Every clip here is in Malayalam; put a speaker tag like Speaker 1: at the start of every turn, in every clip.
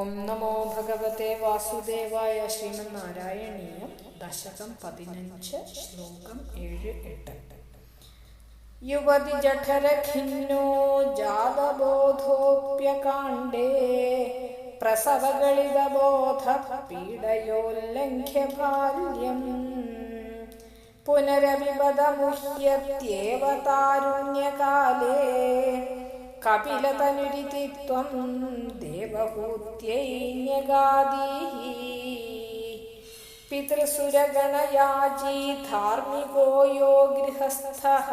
Speaker 1: ഓം നമോ ഭഗവത്തെ വാസുദേവായ ശ്രീമന്നാരായണീയം. ദശകം പതിനഞ്ച് ശ്ലോകം ഏഴ് എട്ട്. യുവതി ജഠരഖിന്നോ ജാതബോധോപ്യകാണ്ഡേ. പ്രസവഗളിതബോധ പീഡയോല്ലംഘ്യ ബാല്യം പുനരവിപദമുഹ്യത്യേവ താരുണ്യകാലേ കപിലതനുരിതിത്വം बहुत्यैन्यगादिः पितृसुरगणयाजी धार्मिको यो गृहस्थः।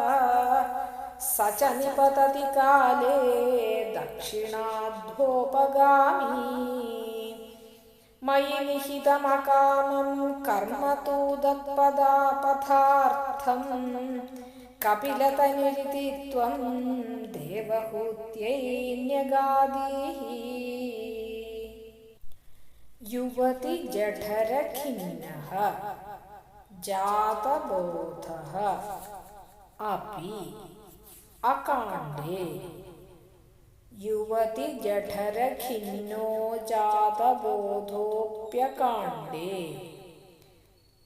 Speaker 1: स च निपतति काले दक्षिणाध्वोपगामी मयि निहितमकामं कर्म तु तत्पदापथार्थं कपिलतनिरिति त्वं देवहूत्यै न्यगादीः। യുവതി ജഠരഖിന്നഃ ജാതബോധഃ അപി അകാണ്ഡേ യുവതി ജഠരഖിന്നോ ജാതബോധോപ്യകാണ്ഡേ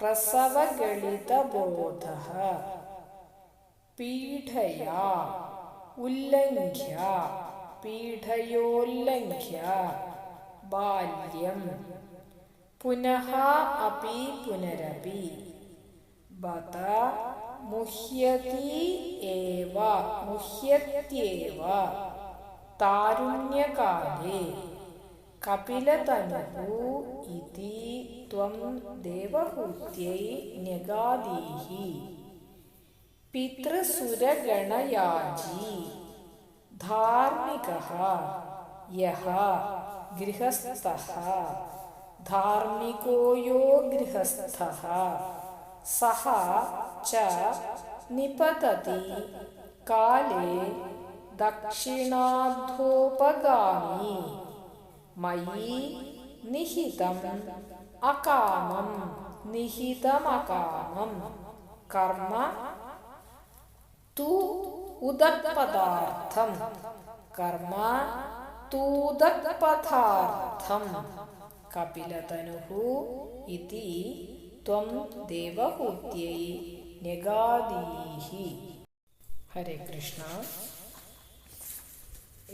Speaker 1: പ്രസവഗളിതബോധഃ പീഠയാ ഉല്ലംഘ്യ പീഠയോല്ലംഘ്യ ബാല്യം. പുനഃ അപി പുനരപി. ബത മുഹ്യതി ഏവ മുഹ്യത്യേവ താരുണ്യകാലേ. കപിലതനുഹു ഇതി ത്വം ദേവഹൂത്യൈ ന്യഗാദീഹി. പിതൃസുരഗണയാജി. ധാർമ്മികഃ യഹ ഗൃഹസ്ഥ ധാർമ്മികോ യോ ഗൃഹസ്ഥ സഹ ച നിപതതി കാലേ ദക്ഷിണാധോപഗാമി മയി നിഹിതം അകാമം നിഹിതമകാമം കർമ്മ തു ഉദത്പദാർത്ഥം കർമ്മ തൂതപഥാർത്ഥം കപിലതനുഹു ഇതി ത്വം ദേവഹൂത്യൈ നെഗാദീഹി ഹരേ കൃഷ്ണ.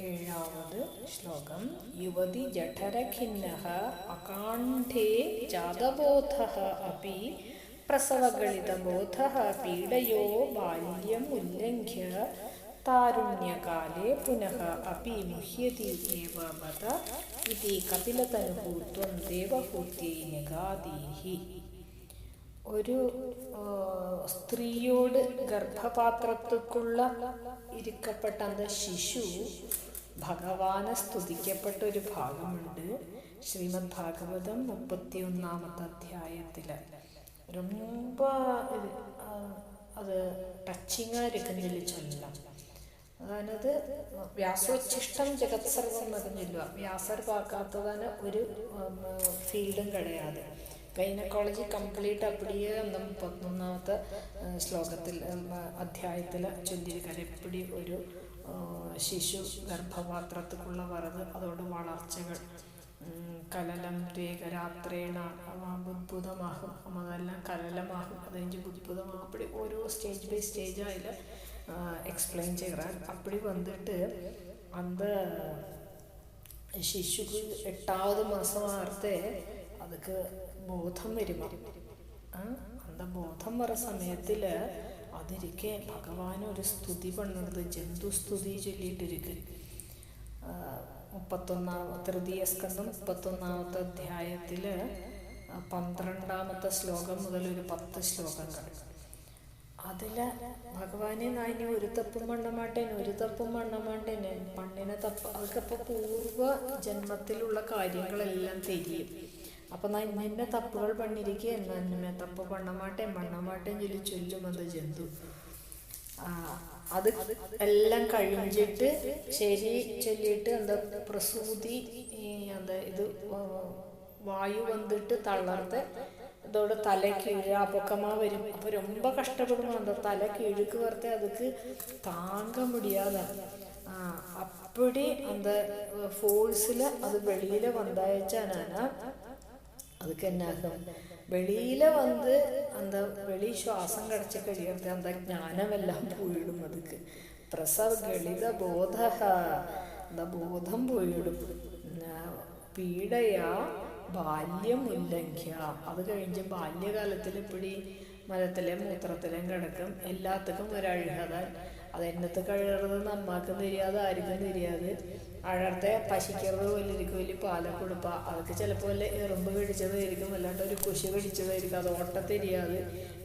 Speaker 1: ഏഴാവത് ശ്ലോകം. യുവതി ജഠരഖിന്ന അകാണ്ഠേ ജാതബോധ അപ്പി പ്രസവഗളിതബോധ പീഡയോ ബാല്യം ഉല്ലംഘ്യ താരുണ്യകാലേ പുനഃ അപി മുഹ്യതി ഏവ ബത ഇതി കപിലതനുഃ ത്വം ദേവഹൂത്യൈ ന്യഗാദീഹി ഒരു സ്ത്രീയോട് ഗർഭപാത്രത്തിക്കുള്ള ഇരിക്കപ്പെട്ട അന്ത ശിശു ഭഗവാനെ സ്തുതിക്കപ്പെട്ട ഒരു ഭാഗമുണ്ട് ശ്രീമദ് ഭാഗവതം മുപ്പത്തി ഒന്നാമത്തെ അധ്യായത്തിൽ ரொம்ப അത് ടച്ചിങ്ങാ ഇരിക്കുന്നതിൽ ചൊല്ലാം അതായത് വ്യാസോച്ഛിഷ്ടം ജഗത് സർവം എന്നൊക്കെ വ്യാസർ പാക്കാത്തതാണ് ഒരു ഫീൽഡും കിടയാതെ. ഗൈനക്കോളജി കംപ്ലീറ്റ് അപ്പടിയേ എന്നും പതിനൊന്നാമത്തെ ശ്ലോകത്തിൽ അധ്യായത്തിൽ ചൊല്ലിയിരിക്കാൻ എപ്പടി ഒരു ശിശു ഗർഭപാത്രത്തിലുള്ള വറത് അതോട് വളർച്ചകൾ കലലം ദ്വേഗരാത്രേണ ബുദ്ഭുതമാകും അതെല്ലാം കലലമാകും അത് കഴിഞ്ഞ് ബുദ്ഭുതമാകും. അപ്പടി ഓരോ സ്റ്റേജ് ബൈ സ്റ്റേജ് അതിൽ எக்ஸ்பிளைன் செய்கிறேன் அப்படி வந்துட்டு அந்த ശിശുക്ക് എട്ടാവത് മാസമാർത്തെ അതൊക്കെ ബോധം വരുമ അന്ത ബോധം വര സമയത്തിൽ അതിരിക്കെ ഭഗവാൻ ഒരു സ്തുതി പണിത് ജന്തുസ്തുതി ചൊല്ലിയിട്ടിരിക്കും. മുപ്പത്തൊന്നാമ തൃതീയ സ്കന്ധം മുപ്പത്തൊന്നാമത്തെ അധ്യായത്തിൽ പന്ത്രണ്ടാമത്തെ ശ്ലോകം മുതൽ ഒരു പത്ത് ശ്ലോകം കിടക്കും അതിൽ ഭഗവാനെ നായിനി ഒരു തപ്പും മണ്ണമാട്ടേൻ ഒരു തപ്പും മണ്ണമാട്ടേന് മണ്ണിനെ തപ്പ് അവൾക്കപ്പൊ പൂർവ ജന്മത്തിലുള്ള കാര്യങ്ങളെല്ലാം തിരിയും. അപ്പൊ നിന്നെ തപ്പുകൾ പണിരിക്കുക എന്നെ തപ്പ് പണ്ണമാട്ടെ മണ്ണമാട്ടെ ചൊല്ലി ചൊല്ലും അത് ജന്തു. അത് എല്ലാം കഴിഞ്ഞിട്ട് ശരി ചൊല്ലിയിട്ട് എന്താ പ്രസൂതി എന്താ ഇത് വായു വന്നിട്ട് തളർത്ത് இதோட தலை கீழே அபக்கமாக வரும் அப்போ ரொம்ப கஷ்டப்படணும் அந்த தலை கிழக்கு வரத்தை அதுக்கு தாங்க முடியாத அப்படி அந்த ஃபோர்ஸில் அது வெளியில் வந்தாச்சானா அதுக்கு என்ன ஆகும் வெளியில் வந்து அந்த வெளி சுவாசம் கிடச்சி கழியறது அந்த ஞானம் எல்லாம் போயிடும் அதுக்கு பிரசவ கணித போதக அந்த போதம் போயிடும் பீடையா ബാല്യം ഉല്ലംഘ്യ അത് കഴിഞ്ഞ് ബാല്യകാലത്തിൽ ഇപ്പോഴീ മരത്തിലെ മൂത്രത്തിലും കിടക്കും. എല്ലാത്തിനും ഒരഴുകത അതെന്നത്ത് കഴുകുന്നത് നമ്മാക്കും തിരിയാതെ ആർക്കും തിരിയാതെ അഴർത്തെ പശിക്കരുത് പോലിരിക്കും വലിയ പാലം കൊടുപ്പ. അതൊക്കെ ചിലപ്പോൾ വല്ല എറുമ്പ് പിടിച്ചതായിരിക്കും അല്ലാണ്ട് ഒരു കുശി പിടിച്ചതായിരിക്കും. അത് ഓട്ടത്തിരിയാതെ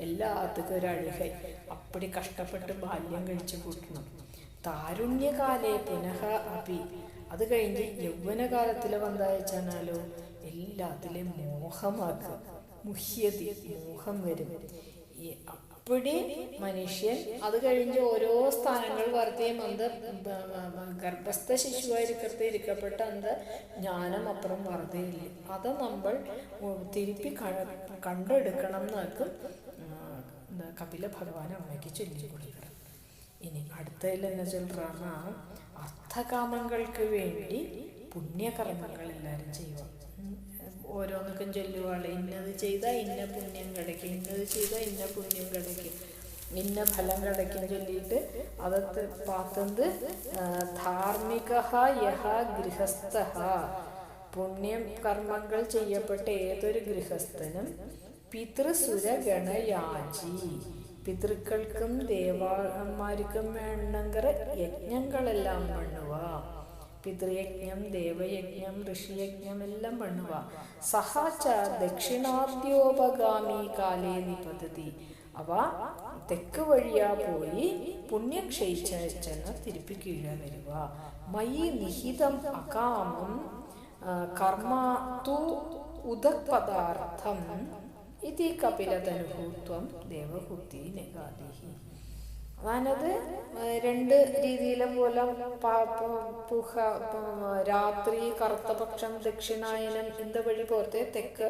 Speaker 1: എല്ലാത്തിനും ഒരു അഴുകൈ അപ്പടി കഷ്ടപ്പെട്ട് ബാല്യം കഴിച്ചു കൂട്ടണം താരുണ്യകാലേ പുനഃ അപി അത് കഴിഞ്ഞ് യൗവനകാലത്തിൽ വന്നയച്ചാലോ എല്ലാത്തിലെയും മോഹമാക്കുക. മുഹ്യതി മോഹം വരും. ഈ അപ്പോഴേ മനുഷ്യൻ അത് കഴിഞ്ഞ് ഓരോ സ്ഥാനങ്ങൾ വർത്തിയും അന്ത് ഗർഭസ്ഥ ശിശുവായിരിക്കത്തെ ഇരിക്കപ്പെട്ട അന്ത് ജ്ഞാനം അപ്പുറം വർദ്ധയില്ല അത് നമ്മൾ തിരുപ്പി കണ്ടെടുക്കണം എന്നാക്കും കപില ഭഗവാൻ അമ്മയ്ക്ക് ചൊല്ലിക്കൊടുക്കണം. ഇനി അടുത്തതിൽ എന്ന് ചൊല്ലാണ് അർത്ഥകാമങ്ങൾക്ക് വേണ്ടി പുണ്യകർമ്മങ്ങൾ എല്ലാവരും ചെയ്യുക. ഓരോന്നൊക്കെ ചൊല്ലുവാൾ ഇന്നത് ചെയ്താൽ ഇന്ന പുണ്യം കിടക്കും ഇന്നത് ചെയ്താൽ ഇന്ന പുണ്യം കിടക്കും. ഇന്ന ഫലം കിടക്കും ചൊല്ലിയിട്ട് അതത് പാത്തത് ധാർമ്മിക യഹ ഗൃഹസ്ഥ പുണ്യം കർമ്മങ്ങൾ ചെയ്യപ്പെട്ട ഏതൊരു ഗൃഹസ്ഥനും പിതൃസുര ഗണയാജി പിതൃക്കൾക്കും ദേവാന്മാർക്കും വേണമെങ്കിൽ യജ്ഞങ്ങളെല്ലാം പണ്ണുക പിതൃയജ്ഞം ദേവയജ്ഞം ഋഷിയജ്ഞം എല്ലാം പണ്ണുക സഹാച ദക്ഷിണാദ്യോപഗാമി കാലേ നിപതതി. അവ തെക്ക് വഴിയാ പോയി പുണ്യം ക്ഷയിച്ചെന്ന് തിരുപ്പി കീഴ മയി നിഹിതം അകാമം കർമ്മ തു ഉദപദാർത്ഥം ഇതി കപിലതനുഭൂത്വം ദേവഹുത്തി നെഗാദിഹി അതായത് രണ്ട് രീതിയിലെ പോലെ പുഹ രാത്രി കറുത്തപക്ഷം ദക്ഷിണായനം ഇന്ത വഴി പോലത്തെ തെക്ക്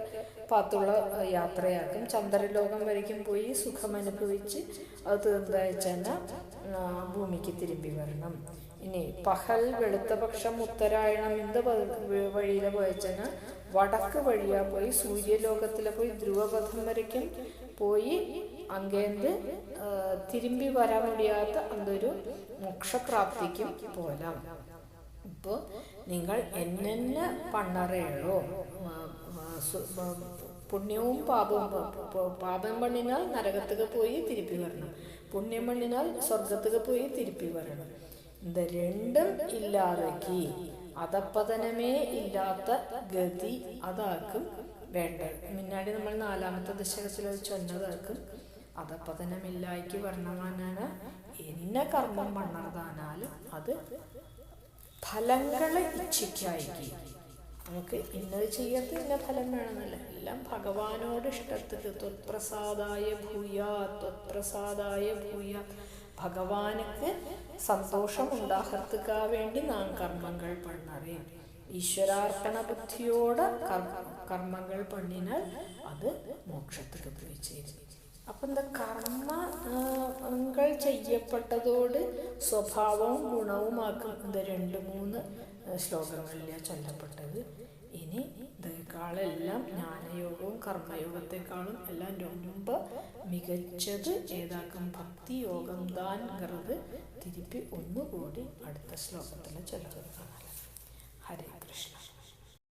Speaker 1: പാത്തുള്ള യാത്രയാക്കും. ചന്ദ്രലോകം വരയ്ക്കും പോയി സുഖം അനുഭവിച്ച് അത് തീർന്നയച്ചെന്ന ഭൂമിക്ക് തിരുമ്പി വരണം. ഇനി പഹൽ വെളുത്തപക്ഷം ഉത്തരായണം എന്ത് വഴിയിലെ പോയച്ചന് വടക്ക് വഴിയാ പോയി സൂര്യലോകത്തിലെ പോയി ധ്രുവപഥം വരയ്ക്കും. പോയി അങ്ങേന്ത് തിരുമ്പി വരാൻ മുടിയാത്ത അതൊരു മോക്ഷപ്രാപ്തിക്കും പോലാം ഇപ്പോൾ നിങ്ങൾ എന്നെന്ന പണ്ണറയുള്ളോ പുണ്യവും പാപവും പാപം പണിനാൽ നരകത്തേക്ക് പോയി തിരുപ്പി വരണം. പുണ്യം പണിനാൽ സ്വർഗത്തേക്ക് പോയി തിരുപ്പി വരണം. ഇത് രണ്ടും ഇല്ലാതാക്കി അതപ്പതനമേ ഇല്ലാത്ത ഗതി അതാക്കും വേണ്ടത്. മുന്നാടി നമ്മൾ നാലാമത്തെ ദശകത്തിൽ ചൊന്നതാക്കും. അധപ്പതനമില്ലായ്ക്ക് വർണമാനാണ് എന്ന കർമ്മം മണ്ണർതാനാലും അത് ഫലങ്ങളെ ഇച്ഛിക്കായിക്ക് നമുക്ക് ഇന്നത് ചെയ്യത്ത് ഇന്ന ഫലം വേണമെന്നല്ല. എല്ലാം ഭഗവാനോട് ഇഷ്ടത്തിൽ ത്വത്പ്രസാദായ ഭൂയ ത്വത്പ്രസാദായ ഭൂയ. ഭഗവാനുക്ക് സന്തോഷം ഉണ്ടാകത്തുക്കാ വേണ്ടി നാം കർമ്മങ്ങൾ പണ്ണറേ ഈശ്വരാർപ്പണ ബുദ്ധിയോടെ കർമ്മങ്ങൾ പണിനാൽ അത് മോക്ഷത്തിൽ പോയി അപ്പം എന്താ കർമ്മങ്ങൾ ചെയ്യപ്പെട്ടതോട് സ്വഭാവവും ഗുണവുമാക്കും. എന്താ രണ്ട് മൂന്ന് ശ്ലോകങ്ങളിലാണ് ചൊല്ലപ്പെട്ടത്. ഇനി ഇതേക്കാളെല്ലാം ജ്ഞാനയോഗവും കർമ്മയോഗത്തെക്കാളും എല്ലാം രൊമ്പ മികച്ചത് ഏതാക്കും ഭക്തി യോഗം താൻ കറുത് തിരുപ്പി ഒന്നുകൂടി അടുത്ത ശ്ലോകത്തിൽ ചൊല്ലുന്നതാണ് ഹരേ കൃഷ്ണ.